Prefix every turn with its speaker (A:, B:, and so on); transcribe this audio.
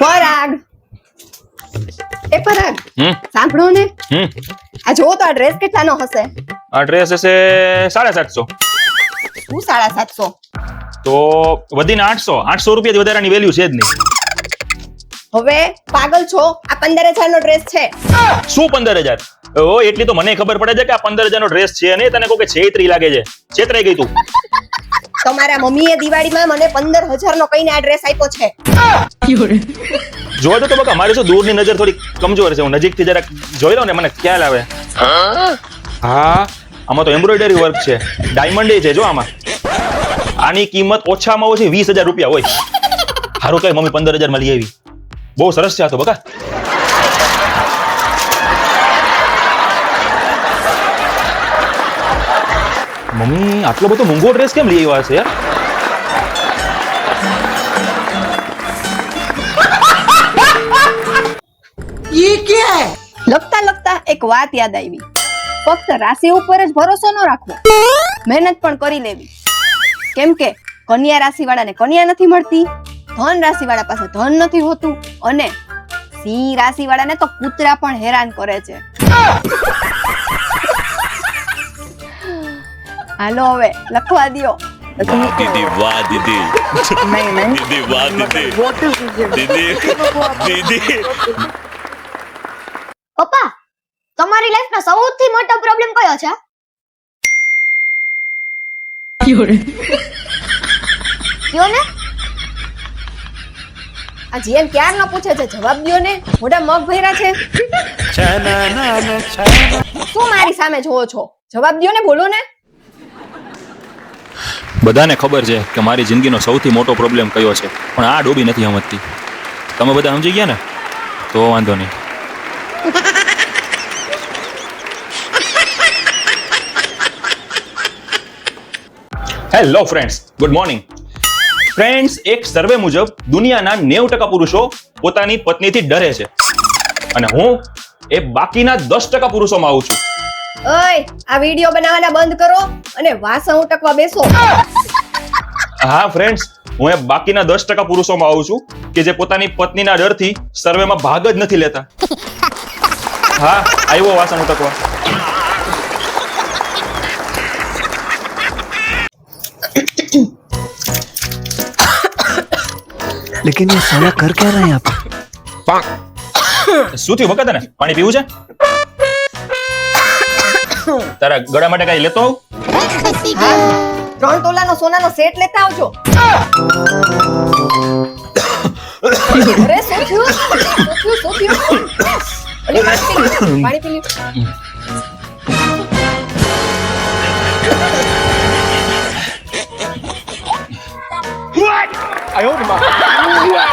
A: પરાગ. એ પરાગ. સાંભળો ને. આ જો તો આ ડ્રેસ કેટલાનો હશે?
B: આ ડ્રેસ હશે સાડા સાતસો
A: શું સાડા સાતસો
B: તો વધીને આઠસો. આઠસો રૂપિયા વધારાની વેલ્યુ છે જ નહીં.
A: હવે પાગલ છો? આ પંદર હજાર નો ડ્રેસ છે.
B: શું પંદર હજાર? ઓ એટલી તો મને ખબર પડે છે કે આ પંદર હજાર નો ડ્રેસ છે અને તને કોઈ છેતરી લાગે છે. છેતરાઈ ગઈ તું.
A: તમારા મમ્મીએ દિવાળીમાં મને પંદર હજાર નો કઈને આ આપ્યો છે.
B: જોવા તો બકા મારી શું દૂરની નજર થોડી કમજોર છે. હું નજીકથી જરાક જોઈ લઉં ને, મને ખ્યાલ આવે. હા, આમાં તો એમ્બ્રોઇડરી વર્ક છે. ડાયમંડ છે, જો આમાં. આની કિંમત ઓછામાં ઓછી વીસ હજાર રૂપિયા હોય. સારું કઈ મમ્મી પંદર હજારમાં લઈ આવી. બહુ સરસ છે આ તો બકા. મમ્મી આટલો બધો મોંઘો ડ્રેસ કેમ લઈ આવ્યા છે? યાર
A: લખતા લખતા એક વાત યાદ આવી. ફક્ત રાશિ ઉપર જ ભરોસો ન રાખવો. મહેનત પણ કરી લેવી. કેમ કે કન્યા રાશિ વાળાને કન્યા નથી મળતી ધન રાશિ વાળા પાસે ધન નથી હોતું અને સિંહ રાશિ વાળાને તો કૂતરા પણ હેરાન કરે છે. હાલો હવે લખવા દ્યો
C: દીદી વાહ દીદી દીદી વાહ દીદી દીદી દીદી
D: પપ્પા તમારી લાઈફનો સૌથી મોટો પ્રોબ્લેમ કયો છે? કયો ને
A: આ જીએમ ક્યાર ન પૂછે છે? જવાબ દ્યો ને. મોઢા મગ ભર્યા છે. શું મારી સામે જોવો છો? જવાબ દયો ને બોલો ને.
B: બધાને ખબર છે કે મારી જિંદગીનો સૌથી મોટો પ્રોબ્લેમ કયો છે. પણ આ ડોબી નથી સમજતી. તમે બધા સમજી ગયા ને? તો વાંધો નહીં. Hello friends good morning friends એક સર્વે મુજબ દુનિયાના નેવ ટકા પુરુષો પોતાની પત્નીથી ડરે છે. અને હું એ બાકીના દસ ટકા પુરુષોમાં આવું છું.
A: ઓય આ વિડિયો બનાવવાના બંધ કરો અને વાસણ ઉટકવા બેસો
B: હા ફ્રેન્ડ્સ હું એ બાકીના દસ ટકા પુરુષોમાં આવું છું કે જે પોતાની પત્નીના ડરથી સર્વેમાં ભાગ જ નથી લેતા હા આવ્યો વાસણ ઉટકવા
E: लेकिन ये साला कर क्या रहा है यहाँ पे
B: શું થયું વખત ને પાણી પીવું છે તારા ગળા માટે કઈ લેતો
A: ત્રણ તોલાનો સોનાનો સેટ લેતા આવજો. અરે શું થયું શું થયું શું થયું પાણી પી લ્યો, લ્યો.